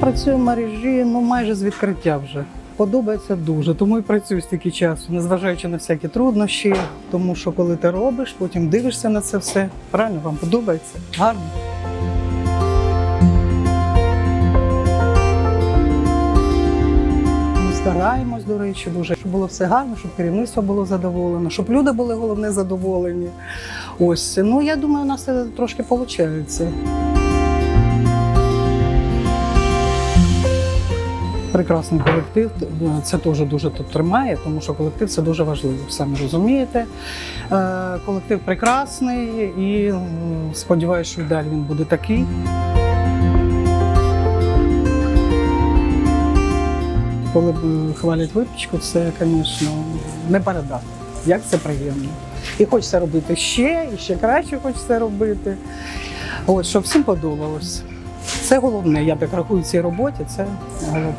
працюю в мережі ну майже з відкриття вже. Подобається дуже, тому і працюю стільки часу, незважаючи на всякі труднощі, тому що коли ти робиш, потім дивишся на це все. Правильно вам подобається? Гарно. Ми стараємось, до речі, дуже, щоб було все гарно, щоб керівництво було задоволено, щоб люди були головне задоволені. Ось, ну я думаю, у нас це трошки виходить. Прекрасний колектив. Це теж дуже тут тримає, тому що колектив це дуже важливо, самі розумієте. Е, Колектив прекрасний і сподіваюся, що і далі він буде такий. Коли хвалять випічку, це, звісно, не передати. Як це приємно. І хочеться робити ще, і ще краще хочеться робити. От, щоб всім подобалось. Це головне, я так рахую в цій роботі, це головне.